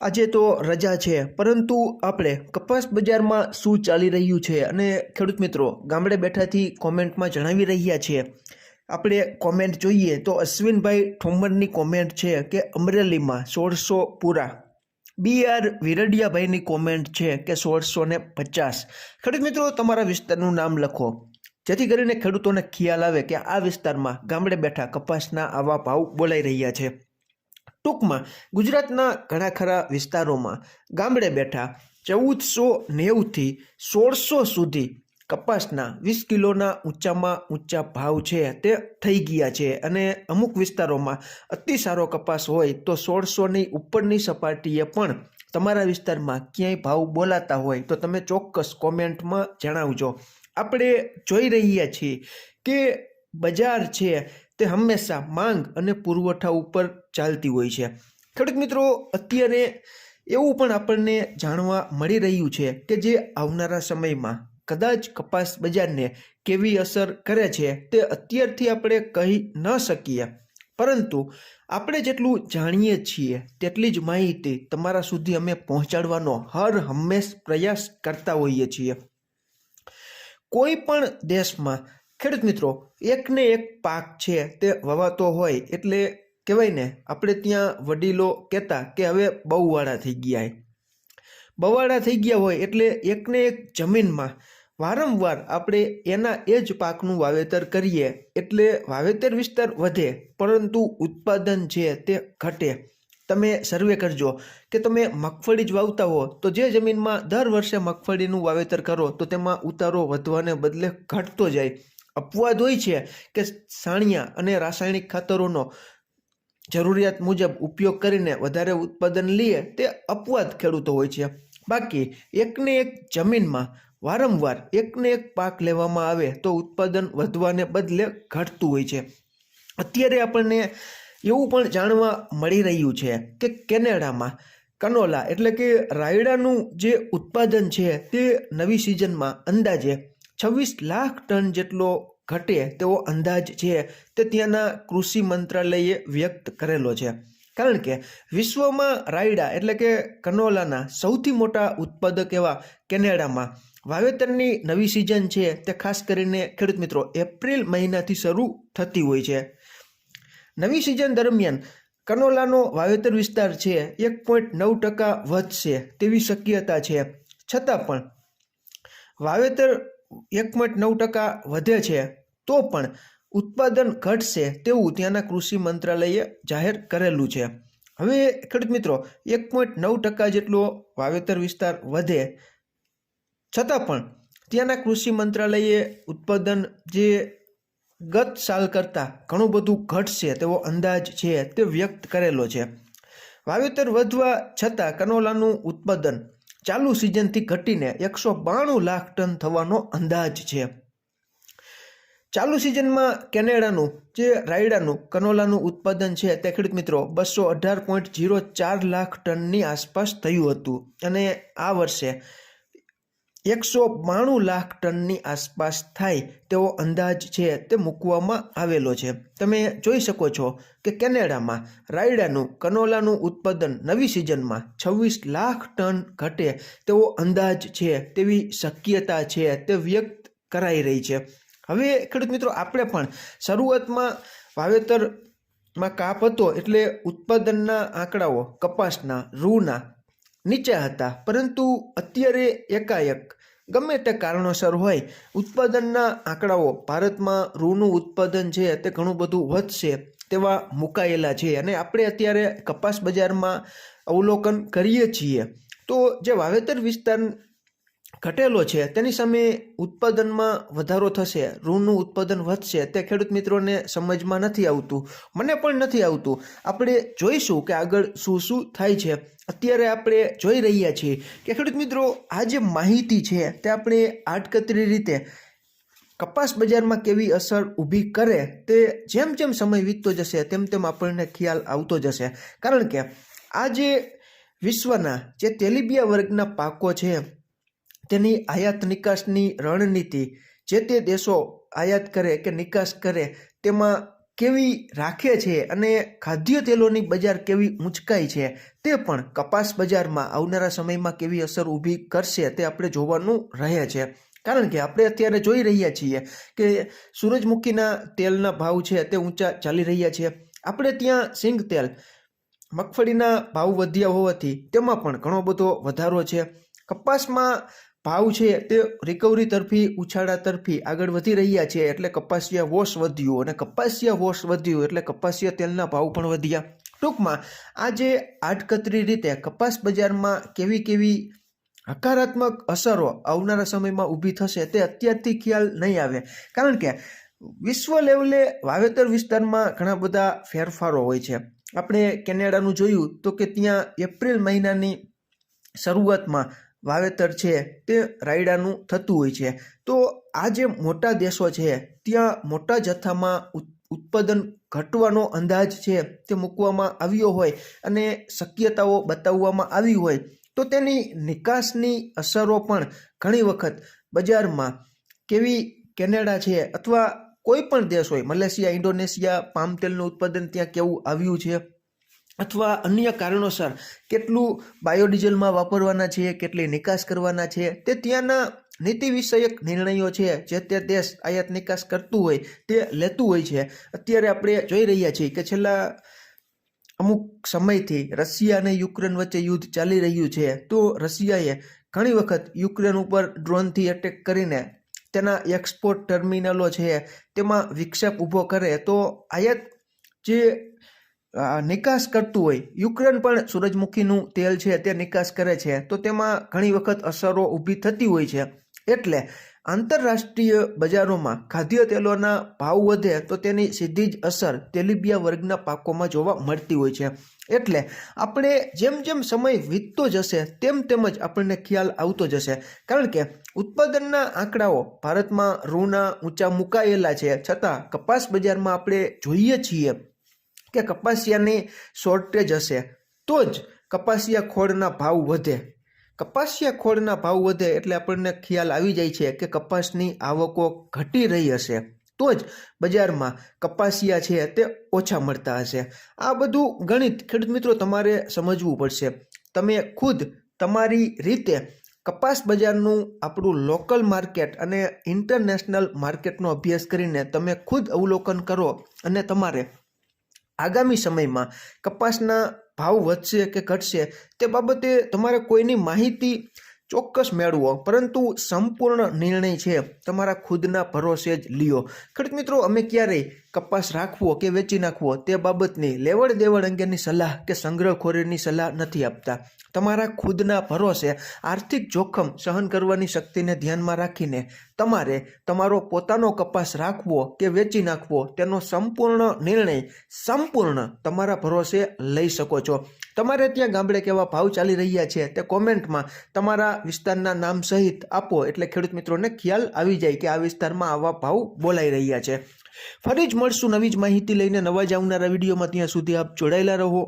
આજે તો રજા છે, પરંતુ આપણે કપાસ બજારમાં શું ચાલી રહ્યું છે અને ખેડૂત મિત્રો ગામડે બેઠાથી કોમેન્ટમાં જણાવી રહ્યા છે. આપણે કોમેન્ટ જોઈએ તો અશ્વિનભાઈ ઠોમરની કોમેન્ટ છે કે અમરેલીમાં સોળસો પૂરા. બી આર વિરડિયાભાઈની કોમેન્ટ છે કે સોળસો ને પચાસ. ખેડૂત મિત્રો, તમારા વિસ્તારનું નામ લખો. જેથી કરીને ખેડૂતોને ખ્યાલ આવે કે આ વિસ્તારમાં ગામડે બેઠા કપાસના આવા ભાવ બોલાઈ રહ્યા છે. ટૂંકમાં ગુજરાતના ઘણા ખરા વિસ્તારોમાં ગામડે બેઠા ચૌદસો નેવુંથી સોળસો સુધી કપાસના વીસ કિલોના ઊંચામાં ઊંચા ભાવ છે તે થઈ ગયા છે અને અમુક વિસ્તારોમાં અતિ સારો કપાસ હોય તો સોળસોની ઉપરની સપાટીએ પણ તમારા વિસ્તારમાં ક્યાંય ભાવ બોલાતા હોય તો તમે ચોક્કસ કોમેન્ટમાં જણાવજો. આપણે જોઈ રહ્યા છીએ કે બજાર છે તે હંમેશા માંગ અને પુરવઠા ઉપર ચાલતી હોય છે. થોડીક મિત્રો, અત્યારે એવું પણ આપણને જાણવા મળી રહ્યું છે કે જે આવનારા સમયમાં કદાચ કપાસ બજારને કેવી અસર કરે છે તે અત્યારથી આપણે કહી ન શકીએ. પરંતુ આપણે જેટલું જાણીએ છીએ તેટલી જ માહિતી તમારા સુધી અમે પહોંચાડવાનો હર હંમેશ પ્રયાસ કરતા હોઈએ છીએ. કોઈ પણ દેશમાં ખેડૂત મિત્રો, એકને એક પાક છે તે વવાતો હોય એટલે કહેવાય ને, આપણે ત્યાં વડીલો કહેતા કે હવે બહુવાળા થઈ ગયા બવાળા થઈ ગયા હોય એટલે એકને એક જમીનમાં વારંવાર આપણે એના એ જ પાકનું વાવેતર કરીએ એટલે વાવેતર વિસ્તાર વધે, પરંતુ ઉત્પાદન છે તે ઘટે. તમે સર્વે કરજો કે તમે મગફળી જ વાવતા હો, તો જે જમીનમાં દર વર્ષે મગફળીનું વાવેતર કરો, તો તેમાં ઉતારો વધવાને બદલે ઘટતો જાય. અપવાદ હોય છે કે સાણિયા અને રાસાયણિક ખાતરોનો જરૂરિયાત મુજબ ઉપયોગ કરીને વધારે ઉત્પાદન લઈએ તે અપવાદ ખેડૂતો હોય છે. બાકી એકને એક જમીનમાં વારંવાર એકને એક પાક લેવામાં આવે તો ઉત્પાદન વધવાને બદલે ઘટતું હોય છે. અત્યારે આપણને એવું પણ જાણવા મળી રહ્યું છે કે કેનેડામાં કનોલા એટલે કે રાયડાનું જે ઉત્પાદન છે તે નવી સિઝનમાં અંદાજે છવ્વીસ લાખ ટન જેટલો ઘટે તેવો અંદાજ છે તે ત્યાંના કૃષિ મંત્રાલયે વ્યક્ત કરેલો છે. કારણ કે વિશ્વમાં રાયડા એટલે કે કનોલાના સૌથી મોટા ઉત્પાદક એવા કેનેડામાં વાવેતરની નવી સિઝન છે તે ખાસ કરીને ખેડૂત મિત્રો એપ્રિલ મહિનાથી શરૂ થતી હોય છે. નવી સિઝન દરમિયાન કનોલાનો વાવેતર વિસ્તાર છે એક પોઈન્ટ નવ ટકા વધશે તેવી શક્યતા છે. છતાં પણ વાવેતર એક પોઈન્ટ નવ ટકા વધે છે, તો પણ ઉત્પાદન ઘટશે તેવું ત્યાંના કૃષિ મંત્રાલયે જાહેર કરેલું છે. હવે ખેડૂત મિત્રો એક પોઈન્ટ નવ ટકા જેટલો વાવેતર વિસ્તાર વધે, છતાં પણ ત્યાંના કૃષિ મંત્રાલયે ઉત્પાદન જે ગત સાલ કરતાં ઘણું બધું ઘટશે તેવો અંદાજ છે તે વ્યક્ત કરેલો છે. વાવેતર વધવા છતાં કનોલાનું ઉત્પાદન ચાલુ સિઝનથી ઘટીને એકસો બાણું લાખ ટન થવાનો અંદાજ છે. ચાલુ સિઝનમાં કેનેડાનું, જે રાયડાનું, કનોલાનું ઉત્પાદન છે તે ખેડૂત મિત્રો બસો અઢાર પોઈન્ટ જીરો ચાર લાખ ટનની આસપાસ થયું હતું અને આ વર્ષે એકસો બાણું લાખ ટનની આસપાસ થાય તેવો અંદાજ છે તે મૂકવામાં આવેલો છે. તમે જોઈ શકો છો કે કેનેડામાં રાયડાનું, કનોલાનું ઉત્પાદન નવી સિઝનમાં છવ્વીસ લાખ ટન ઘટે તેવો અંદાજ છે તેવી શક્યતા છે તે વ્યક્ત કરાઈ રહી છે. હવે ખેડૂત મિત્રો, આપણે પણ શરૂઆતમાં વાવેતરમાં કાપ હતો એટલે ઉત્પાદનના આંકડાઓ, કપાસના, રૂના નીચે હતા. પરંતુ અત્યારે એકાએક ગમે તે કારણોસર હોય, ઉત્પાદનના આંકડાઓ ભારતમાં રૂનું ઉત્પાદન છે તે ઘણું બધું વધશે તેવા મુકાયેલા છે. અને આપણે અત્યારે કપાસ બજારમાં અવલોકન કરીએ છીએ. તો જે વાવેતર વિસ્તાર ઘટેલો છે. તેની સામે ઉત્પાદનમાં વધારો થશે. ઋણનું ઉત્પાદન વધશે. તે ખેડૂત મિત્રોને સમજમાં નથી આવતું. મને પણ નથી આવતું. આપણે જોઈશું કે આગળ શું શું થાય છે. અત્યારે આપણે જોઈ રહ્યા છીએ કે ખેડૂત મિત્રો, આ જે માહિતી છે તે આપણે આડકતરી રીતે કપાસ બજારમાં કેવી અસર ઊભી કરે તે જેમ જેમ સમય વીતતો જશે, તેમ તેમ આપણને ખ્યાલ આવતો જશે. કારણ કે આ જે વિશ્વના, જે તેલીબિયા વર્ગના પાકો છે તેની આયાત નિકાસની રણનીતિ જે તે દેશો આયાત કરે કે નિકાસ કરે, તેમાં કેવી રાખે છે અને ખાદ્ય તેલોની બજાર કેવી ઊંચકાઈ છે, તે પણ કપાસ બજારમાં આવનારા સમયમાં કેવી અસર ઊભી કરશે તે આપણે જોવાનું રહે છે. કારણ કે આપણે અત્યારે જોઈ રહ્યા છીએ કે સૂરજમુખીના તેલના ભાવ છે તે ઊંચા ચાલી રહ્યા છે. આપણે ત્યાં સિંગ તેલ, મગફળીના ભાવ વધ્યા હોવાથી તેમાં પણ ઘણો બધો વધારો છે. કપાસમાં ભાવ છે તે રિકવરી તરફી, ઉછાળા તરફી આગળ વધી રહ્યા છે. એટલે કપાસિયા વોશ વધ્યું અને કપાસિયા વોશ વધ્યું એટલે કપાસિયા તેલના ભાવ પણ વધ્યા. ટૂંકમાં, આજે આડકતરી રીતે કપાસ બજારમાં કેવી કેવી હકારાત્મક અસરો આવનારા સમયમાં ઊભી થશે તે અત્યારથી ખ્યાલ નહીં આવે. કારણ કે વિશ્વ લેવલે વાવેતર વિસ્તારમાં ઘણા બધા ફેરફારો હોય છે. આપણે કેનેડાનું જોયું તો કે ત્યાં એપ્રિલ મહિનાની શરૂઆતમાં વાવેતર છે તે રાયડાનું થતું હોય છે. તો આ જે મોટા દેશો છે, ત્યાં મોટા જથ્થામાં ઉત- ઉત્પાદન ઘટવાનો અંદાજ છે તે મૂકવામાં આવ્યો હોય અને શક્યતાઓ બતાવવામાં આવી હોય, તો તેની નિકાસની અસરો પણ ઘણી વખત બજારમાં કેવી કેનેડા છે અથવા કોઈ પણ દેશ હોય, મલેશિયા, ઇન્ડોનેશિયા, પામ તેલનું ઉત્પાદન ત્યાં કેવું આવ્યું છે? અથવા અન્ય કારણોસર કેટલું બાયોડીઝલમાં વાપરવાના છે, કેટલી નિકાસ કરવાના છે, તે ત્યાંના નીતિ વિષયક નિર્ણયો છે, જે તે દેશ આયાત નિકાસ કરતું હોય, તે લેતું હોય છે. અત્યારે આપણે જોઈ રહ્યા છીએ કે છેલ્લા અમુક સમયથી રશિયા અને યુક્રેન વચ્ચે યુદ્ધ ચાલી રહ્યું છે. તો રશિયાએ ઘણી વખત યુક્રેન ઉપર ડ્રોનથી એટેક કરીને તેના એક્સપોર્ટ ટર્મિનલો છે, તેમાં વિક્ષેપ ઊભો કરે. તો આયાત જે નિકાસ કરતું હોય. યુક્રેન પણ સૂરજમુખીનું તેલ છે તે નિકાસ કરે છે. તો તેમાં ઘણી વખત અસરો ઊભી થતી હોય છે. એટલે આંતરરાષ્ટ્રીય બજારોમાં ખાદ્ય તેલોના ભાવ વધે તો તેની સીધી જ અસર તેલીબિયા વર્ગના પાકોમાં જોવા મળતી હોય છે. એટલે આપણે જેમ જેમ સમય વીતતો જશે, તેમ તેમ જ આપણને ખ્યાલ આવતો જશે. કારણ કે ઉત્પાદનના આંકડાઓ ભારતમાં રૂના ઊંચા મુકાયેલા છે. છતાં કપાસ બજારમાં આપણે જોઈએ છીએ કે કપાસિયાની શોર્ટેજ હશે, તો જ કપાસિયા ખોળના ભાવ વધે. કપાસિયા ખોળના ભાવ વધે એટલે આપણને ખ્યાલ આવી જાય છે કે કપાસની આવકો ઘટી રહી હશે. તો જ બજારમાં કપાસિયા છે તે ઓછા મળતા હશે. આ બધું ગણિત, ખેડૂત મિત્રો, તમારે સમજવું પડશે. તમે ખુદ તમારી રીતે કપાસ બજારનું આપણું લોકલ માર્કેટ અને ઇન્ટરનેશનલ માર્કેટનો અભ્યાસ કરીને તમે ખુદ અવલોકન કરો અને તમારે આગામી સમયમાં કપાસના ભાવ વધશે કે ઘટશે તે બાબતે તમારે કોઈની માહિતી ચોક્કસ મેળવો. પરંતુ સંપૂર્ણ નિર્ણય છે, તમારા ખુદના ભરોસે જ લ્યો. ખેડૂત મિત્રો, અમે ક્યારેય કપાસ રાખવો કે વેચી નાખવો તે બાબતની લેવડ દેવડ અંગેની સલાહ કે સંગ્રહખોરીની સલાહ નથી આપતા. તમારા ખુદના ભરોસે આર્થિક જોખમ સહન કરવાની શક્તિને ધ્યાનમાં રાખીને તમારે તમારો પોતાનો કપાસ રાખવો કે વેચી નાખવો તેનો સંપૂર્ણ નિર્ણય સંપૂર્ણ તમારા ભરોસે લઈ શકો છો. તમારે ત્યાં ગામડે કેવા ભાવ ચાલી રહ્યા છે તે કોમેન્ટમાં તમારા વિસ્તારના નામ સહિત આપો. એટલે ખેડૂત મિત્રોને ખ્યાલ આવી જાય કે આ વિસ્તારમાં આવા ભાવ બોલાઈ રહ્યા છે. ફરી જ મળશું નવી જ માહિતી લઈને નવા જ આવનારા વિડીયોમાં. ત્યાં સુધી આપ જોડાયેલા રહો.